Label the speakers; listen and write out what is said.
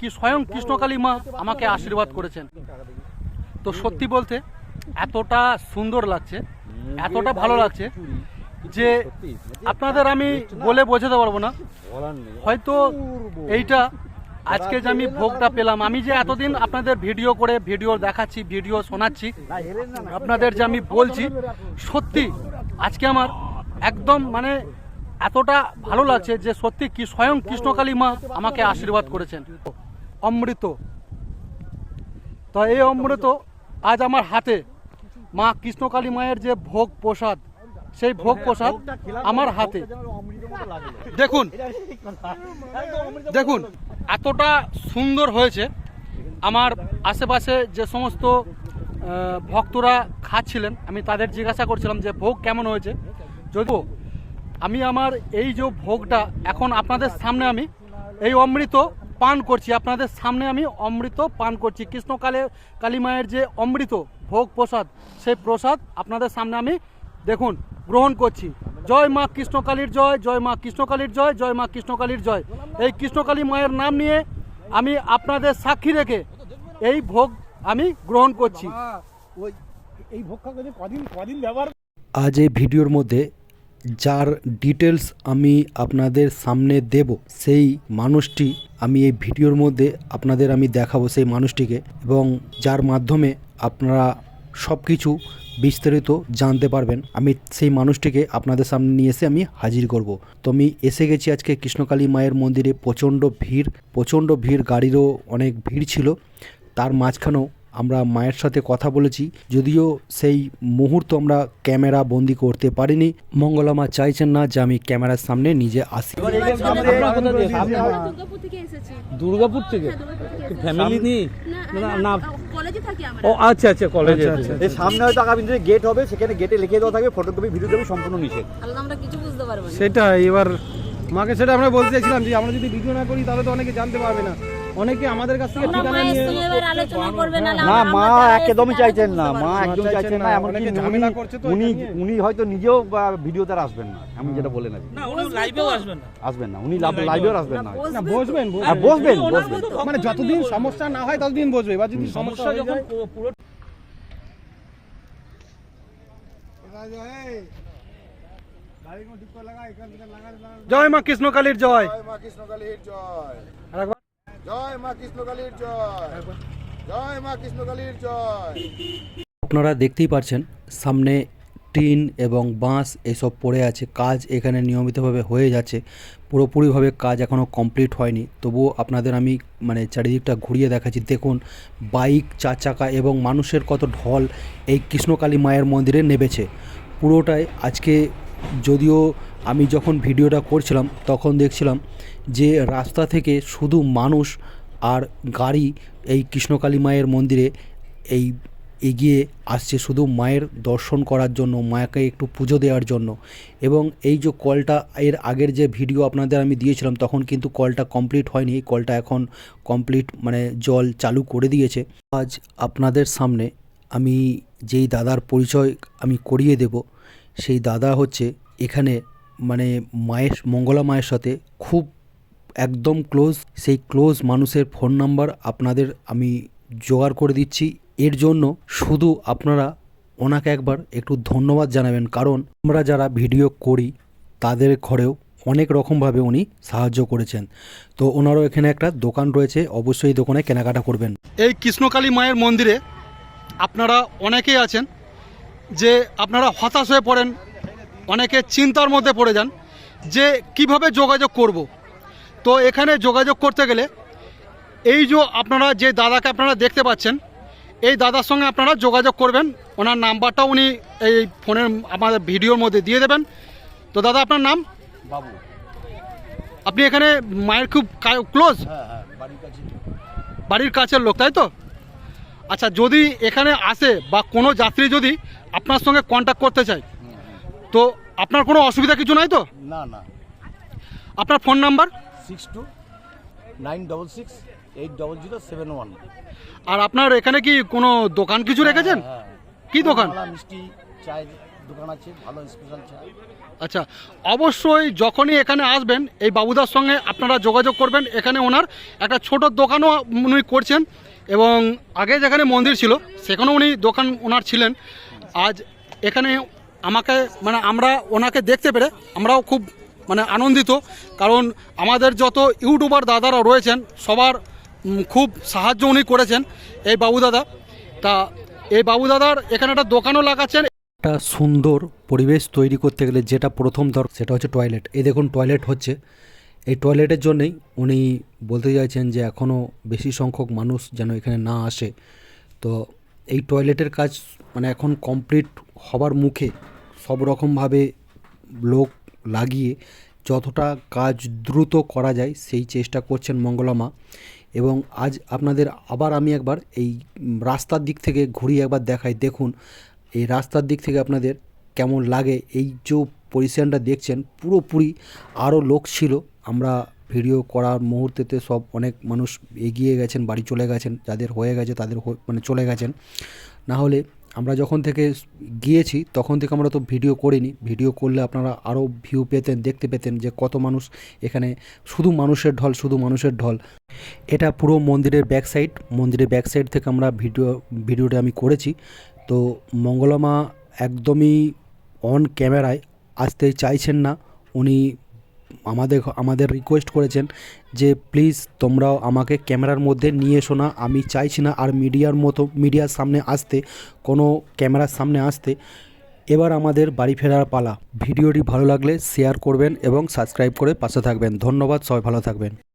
Speaker 1: কি স্বয়ং কৃষ্ণকালী মা আমাকে আশীর্বাদ করেছেন। তো সত্যি বলতে এতটা সুন্দর লাগছে, এতটা ভালো লাগছে যে আপনাদের আমি বলে বোঝাতে পারব না। হয়তো এইটা আজকে যে আমি ভোগটা পেলাম, আমি যে এতদিন আপনাদের ভিডিও করে ভিডিও দেখাচ্ছি, ভিডিও শোনাচ্ছি, আপনাদের যে আমি বলছি, সত্যি আজকে আমার একদম মানে এতটা ভালো লাগছে যে সত্যি কি স্বয়ং কৃষ্ণকালী মা আমাকে আশীর্বাদ করেছেন। অমৃত। তো এই অমৃত আজ আমার হাতে। মা কৃষ্ণকালী মায়ের যে ভোগ প্রসাদ, সেই ভোগ প্রসাদ আমার হাতে। দেখুন দেখুন, এতটা সুন্দর হয়েছে। আমার আশেপাশে যে সমস্ত ভক্তরা খাচ্ছিলেন, আমি তাদের জিজ্ঞাসা করছিলাম যে ভোগ কেমন হয়েছে। যদিও আমি আমার এই যে ভোগটা, এখন আপনাদের সামনে আমি, এই অমৃত পান করছি। আপনাদের সামনে আমি অমৃত পান করছি। কৃষ্ণকালে কালী মায়ের যে অমৃত ভোগ প্রসাদ সেই প্রসাদ আপনাদের সামনে আমি দেখুন গ্রহণ করছি। জয় মা কৃষ্ণকালীর জয় জয় মা কৃষ্ণকালীর জয় জয় মা কৃষ্ণকালীর জয়। এই কৃষ্ণকালী মায়ের নাম নিয়ে আমি আপনাদের সাক্ষী রেখে এই ভোগ আমি গ্রহণ করছি।
Speaker 2: এই ভোক্কা কদিন কদিন ব্যবহার
Speaker 3: আজ এই ভিডিওর মধ্যে যার ডিটেলস আমি আপনাদের সামনে দেব সেই মানুষটি আমি এই ভিডিওর মধ্যে আপনাদের আমি দেখাবো সেই মানুষটিকে এবং যার মাধ্যমে আপনারা সব কিছু বিস্তারিত জানতে পারবেন। আমি সেই মানুষটিকে আপনাদের সামনে নিয়ে এসে আমি হাজির করব। তো আমি এসে গেছি আজকে কৃষ্ণকালী মায়ের মন্দিরে। প্রচণ্ড ভিড় প্রচণ্ড ভিড়, গাড়িরও অনেক ভিড় ছিল। তার মাঝখানেও আমরা মায়ের সাথে কথা বলেছি যদিও সেই মুহূর্ত আমরা ক্যামেরা বন্দি করতে পারিনি। মঙ্গলা মা চাইছেন না যে আমি ক্যামেরার সামনে নিজে আসি।
Speaker 4: দুর্গাপুর থেকে।
Speaker 2: ফ্যামিলি নিয়ে?
Speaker 4: না,
Speaker 2: না,
Speaker 4: না,
Speaker 2: না।
Speaker 4: কলেজে থাকি আমরা।
Speaker 2: ও আচ্ছা আচ্ছা কলেজে
Speaker 5: এই সামনে হয়তো আগামী দিনে গেট হবে সেখানে গেটে লিখে দেওয়া থাকবে ফটোগ্রাফি ভিডিওগ্রাফি সম্পূর্ণ নিষেধ।
Speaker 4: আমরা কিছু বুঝতে পারব না।
Speaker 6: সেটা এবার মাকে সেটা আমরা বলতে চাইছিলাম যে আমরা যদি ভিডিও না করি তাহলে তো অনেকে জানতে পারবে না। অনেকে আমাদের কাছ থেকে ঠিকানা নিয়ে
Speaker 4: আলোচনা করবে না
Speaker 5: না মা একদমই চাইছেন না মা একদম
Speaker 6: চাইছেন না,
Speaker 5: এমনকি উনি
Speaker 6: ঝামেলা করছে তো
Speaker 5: উনি উনি হয়তো নিজেও ভিডিওতে আসবেন না আমি যেটা বলে না
Speaker 2: না উনি লাইভেও আসবেন না।
Speaker 5: আসবেন না উনি লাইভেও আসবেন না।
Speaker 6: না বসবেন
Speaker 5: বসবেন। বসবেন
Speaker 6: মানে যতদিন সমস্যা না হয় ততদিন বসবে। এবার যদি সমস্যা
Speaker 2: যখন পুরো
Speaker 1: জয় মা কৃষ্ণকালীর জয়।
Speaker 7: জয় মা কৃষ্ণকালীর জয়।
Speaker 3: আপনারা দেখতেই পাচ্ছেন সামনে টিন এবং বাঁশ এসব পড়ে আছে। কাজ এখানে নিয়মিতভাবে হয়ে যাচ্ছে। পুরোপুরিভাবে কাজ এখনও কমপ্লিট হয়নি। তবুও আপনাদের আমি মানে চারিদিকটা ঘুরিয়ে দেখাচ্ছি। দেখুন, বাইক চার চাকা এবং মানুষের কত ঢল এই কৃষ্ণকালী মায়ের মন্দিরে নেমেছে। পুরোটাই আজকে যদিও আমি যখন ভিডিওটা করছিলাম, তখন দেখছিলাম যে রাস্তা থেকে শুধু মানুষ আর গাড়ি এই কৃষ্ণকালী মায়ের মন্দিরে এই এগিয়ে আসছে শুধু মায়ের দর্শন করার জন্য মায়াকে একটু পুজো দেওয়ার জন্য। এবং এই যে কলটা, এর আগের যে ভিডিও আপনাদের আমি দিয়েছিলাম, তখন কিন্তু কলটা কমপ্লিট হয়নি। কলটা এখন কমপ্লিট মানে জল চালু করে দিয়েছে। আজ আপনাদের সামনে আমি যেই দাদার পরিচয় আমি করিয়ে দেব সেই দাদা হচ্ছে এখানে মানে মায়ের, মঙ্গলা মায়ের সাথে খুব একদম ক্লোজ সেই ক্লোজ মানুষের ফোন নাম্বার আপনাদের আমি জোগাড় করে দিচ্ছি। এর জন্য শুধু আপনারা ওনাকে একবার একটু ধন্যবাদ জানাবেন, কারণ আমরা যারা ভিডিও করি, তাদের ঘরেও অনেক রকমভাবে উনি সাহায্য করেছেন। তো ওনারও এখানে একটা দোকান রয়েছে, অবশ্যই দোকানে কেনাকাটা করবেন।
Speaker 1: এই কৃষ্ণকালী মায়ের মন্দিরে আপনারা অনেকেই আছেন যে আপনারা হতাশ হয়ে পড়েন অনেকে চিন্তার মধ্যে পড়ে যান যে কীভাবে যোগাযোগ করব। তো এখানে যোগাযোগ করতে গেলে এই যে আপনারা যে দাদাকে আপনারা দেখতে পাচ্ছেন এই দাদার সঙ্গে আপনারা যোগাযোগ করবেন। ওনার নাম্বারটা উনি এই ফোনের আমাদের ভিডিওর মধ্যে দিয়ে দেবেন। তো দাদা আপনার নাম?
Speaker 5: বাবু।
Speaker 1: আপনি এখানে মায়ের খুব ক্লোজ
Speaker 5: হ্যাঁ হ্যাঁ বাড়ির কাছে
Speaker 1: বাড়ির কাছের লোক তাই তো? আচ্ছা যদি এখানে আসে বা কোনো যাত্রী যদি আপনার সঙ্গে কন্ট্যাক্ট করতে চাই। তো আপনার কোনো অসুবিধা কিছু নাই তো?
Speaker 5: না না।
Speaker 1: আপনার phone number
Speaker 5: six two nine double six eight double zero seven one
Speaker 1: আর আপনার এখানে কি কোনো দোকান কিছু রেখেছেন?
Speaker 5: হ্যাঁ।
Speaker 1: কি দোকান?
Speaker 5: মিষ্টি চায়
Speaker 2: দোকান আছে ভালো স্পেশাল চা।
Speaker 1: আচ্ছা অবশ্যই যখনই এখানে আসবেন এই বাবুদার সঙ্গে আপনারা যোগাযোগ করবেন। এখানে ওনার একটা ছোট দোকানও উনি করছেন এবং আগে যেখানে মন্দির ছিল সেখানেও উনি দোকান ওনার ছিলেন। আজ এখানে আমাকে মানে আমরা ওনাকে দেখতে পেরে আমরাও খুব মানে আনন্দিত। কারণ আমাদের যত ইউটিউবার দাদারা রয়েছেন, সবার খুব সাহায্য উনি করেছেন এই বাবু দাদা। তা এই বাবু দাদার এখানে একটা দোকানও লাগাচ্ছেন।
Speaker 3: একটা সুন্দর পরিবেশ তৈরি করতে গেলে যেটা প্রথম দর সেটা হচ্ছে টয়লেট। এই দেখুন, টয়লেট হচ্ছে। এই টয়লেটের জন্যেই উনি বলতে চাইছেন যে এখনও বেশি সংখ্যক মানুষ যেন এখানে না আসে। তো এই টয়লেটের কাজ মানে এখন কমপ্লিট হবার মুখে সব রকমভাবে লোক লাগিয়ে যতটা কাজ দ্রুত করা যায় সেই চেষ্টা করছেন মঙ্গলামা এবং আজ আপনাদের আবার আমি একবার এই রাস্তার দিক থেকে ঘুরিয়ে একবার দেখাই। দেখুন, এই রাস্তার দিক থেকে আপনাদের কেমন লাগে? এই যে পজিশনটা দেখছেন, পুরোপুরি আরও লোক ছিল। আমরা ভিডিও করার মুহূর্তেতে সব অনেক মানুষ এগিয়ে গেছেন, বাড়ি চলে গেছেন, যাদের হয়ে গেছে তাদের মানে চলে গেছেন। না হলে আমরা যখন থেকে গিয়েছি তখন থেকে আমরা তো ভিডিও করিনি। ভিডিও করলে আপনারা আরও ভিউ পেতেন, দেখতে পেতেন যে কত মানুষ এখানে শুধু মানুষের ঢল, শুধু মানুষের ঢল। এটা পুরো মন্দিরের ব্যাক সাইড মন্দিরের ব্যাক সাইড থেকে আমরা ভিডিও, ভিডিওটা আমি করেছি। তো মঙ্গলমা একদমই অন ক্যামেরায় আসতে চাইছেন না। উনি আমাদের আমাদের রিকোয়েস্ট করেছেন যে প্লিজ তোমরাও আমাকে ক্যামেরার মধ্যে নিয়ে এসো না। আমি চাইছি না আর মিডিয়ার মতো, মিডিয়ার সামনে আসতে, কোনো ক্যামেরার সামনে আসতে। এবার আমাদের বাড়ি ফেরার পালা। ভিডিওটি ভালো লাগলে শেয়ার করবেন এবং সাবস্ক্রাইব করে পাশে থাকবেন। ধন্যবাদ, সবাই ভালো থাকবেন।